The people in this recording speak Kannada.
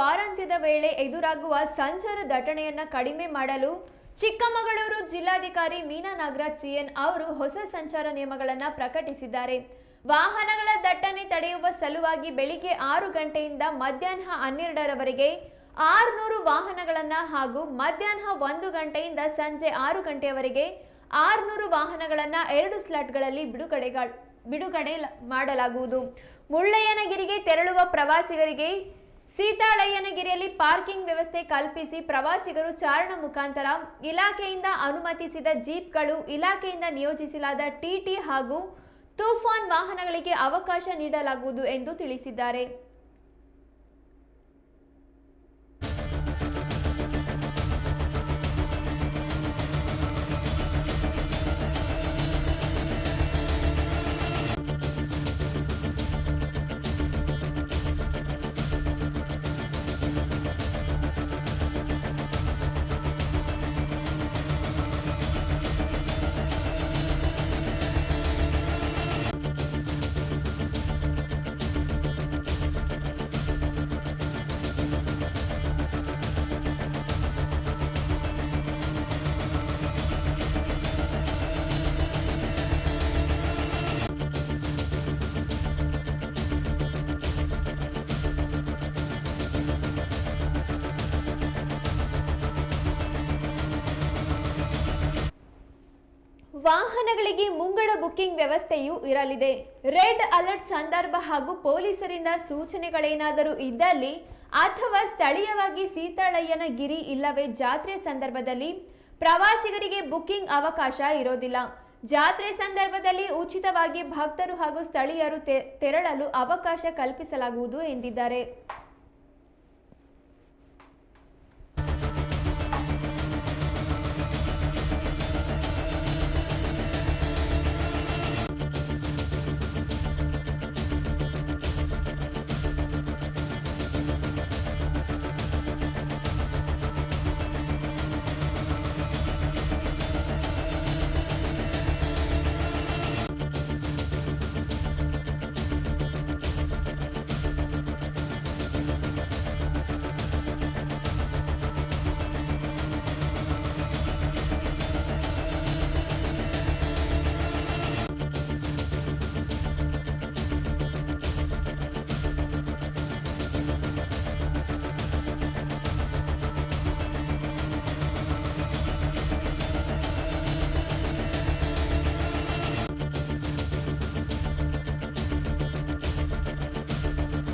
ವಾರಾಂತ್ಯದ ವೇಳೆ ಎದುರಾಗುವ ಸಂಚಾರ ದಟ್ಟಣೆಯನ್ನ ಕಡಿಮೆ ಮಾಡಲು ಚಿಕ್ಕಮಗಳೂರು ಜಿಲ್ಲಾಧಿಕಾರಿ ಮೀನಾ ನಾಗರಾಜ್ ಸಿಎನ್ ಅವರು ಹೊಸ ಸಂಚಾರ ನಿಯಮಗಳನ್ನು ಪ್ರಕಟಿಸಿದ್ದಾರೆ. ವಾಹನಗಳ ದಟ್ಟಣೆ ತಡೆಯುವ ಸಲುವಾಗಿ ಬೆಳಿಗ್ಗೆ ಆರು ಗಂಟೆಯಿಂದ ಮಧ್ಯಾಹ್ನ ಹನ್ನೆರಡರವರೆಗೆ ಆರುನೂರು ವಾಹನಗಳನ್ನ ಹಾಗೂ ಮಧ್ಯಾಹ್ನ ಒಂದು ಗಂಟೆಯಿಂದ ಸಂಜೆ ಆರು ಗಂಟೆಯವರೆಗೆ ಆರುನೂರು ವಾಹನಗಳನ್ನ ಎರಡು ಸ್ಲಾಟ್ಗಳಲ್ಲಿ ಬಿಡುಗಡೆಗಳ ಬಿಡುಗಡೆ ಮಾಡಲಾಗುವುದು. ಮುಳ್ಳಯ್ಯನಗಿರಿಗೆ ತೆರಳುವ ಪ್ರವಾಸಿಗರಿಗೆ ಸೀತಾಳಯ್ಯನಗಿರಿಯಲ್ಲಿ ಪಾರ್ಕಿಂಗ್ ವ್ಯವಸ್ಥೆ ಕಲ್ಪಿಸಿ ಪ್ರವಾಸಿಗರು ಚಾರಣ ಮುಖಾಂತರ ಇಲಾಖೆಯಿಂದ ಅನುಮತಿಸಿದ ಜೀಪ್ಗಳು ಇಲಾಖೆಯಿಂದ ನಿಯೋಜಿಸಲಾದ ಟಿಟಿ ಹಾಗೂ ತೂಫಾನ್ ವಾಹನಗಳಿಗೆ ಅವಕಾಶ ನೀಡಲಾಗುವುದು ಎಂದು ತಿಳಿಸಿದ್ದಾರೆ. ವಾಹನಗಳಿಗೆ ಮುಂಗಡ ಬುಕ್ಕಿಂಗ್ ವ್ಯವಸ್ಥೆಯೂ ಇರಲಿದೆ. ರೆಡ್ ಅಲರ್ಟ್ ಸಂದರ್ಭ ಹಾಗೂ ಪೊಲೀಸರಿಂದ ಸೂಚನೆಗಳೇನಾದರೂ ಇದ್ದಲ್ಲಿ ಅಥವಾ ಸ್ಥಳೀಯವಾಗಿ ಸೀತಾಳಯ್ಯನ ಗಿರಿ ಇಲ್ಲವೇ ಜಾತ್ರೆ ಸಂದರ್ಭದಲ್ಲಿ ಪ್ರವಾಸಿಗರಿಗೆ ಬುಕ್ಕಿಂಗ್ ಅವಕಾಶ ಇರೋದಿಲ್ಲ. ಜಾತ್ರೆ ಸಂದರ್ಭದಲ್ಲಿ ಉಚಿತವಾಗಿ ಭಕ್ತರು ಹಾಗೂ ಸ್ಥಳೀಯರು ತೆರಳಲು ಅವಕಾಶ ಕಲ್ಪಿಸಲಾಗುವುದು ಎಂದಿದ್ದಾರೆ.